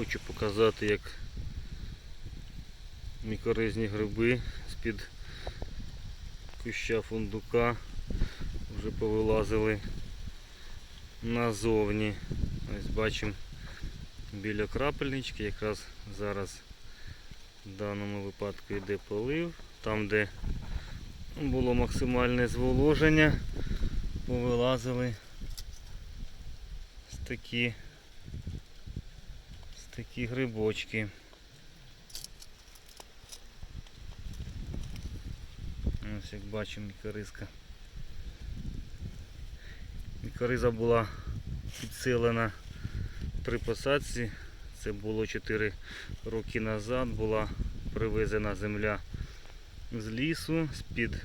Хочу показати, як мікоризні гриби з-під куща фундука вже повилазили назовні. Ось бачимо біля крапельнички, якраз зараз в даному випадку йде полив. Там, де було максимальне зволоження, повилазили ось такі, такі грибочки. Ось як бачимо мікоризка. Мікориза була підсилена при посадці. Це було 4 роки назад. Була привезена земля з лісу, з-під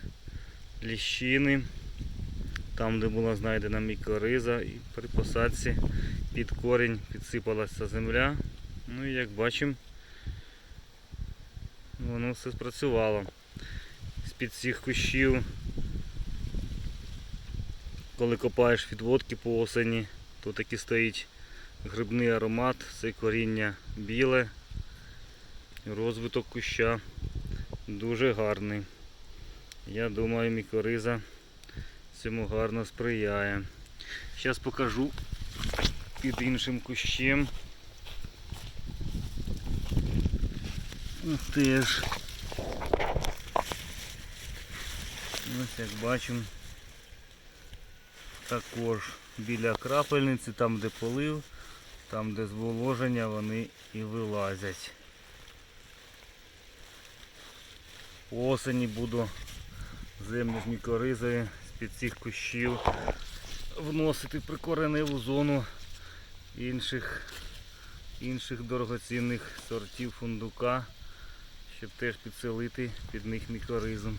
ліщини, там де була знайдена мікориза і при посадці під корінь підсипалася земля. Ну і як бачимо, воно все спрацювало. З-під цих кущів, коли копаєш відводки по осені, то таки стоїть грибний аромат, це коріння біле, розвиток куща дуже гарний. Я думаю, мікориза цьому гарно сприяє. Зараз покажу під іншим кущем. Теж. Ось як бачимо, також біля крапельниці, там де полив, там де зволоження, вони і вилазять. Осені буду землю з мікоризою з-під цих кущів вносити прикореневу зону інших, інших дорогоцінних сортів фундука, щоб теж підселити під них мікоризм.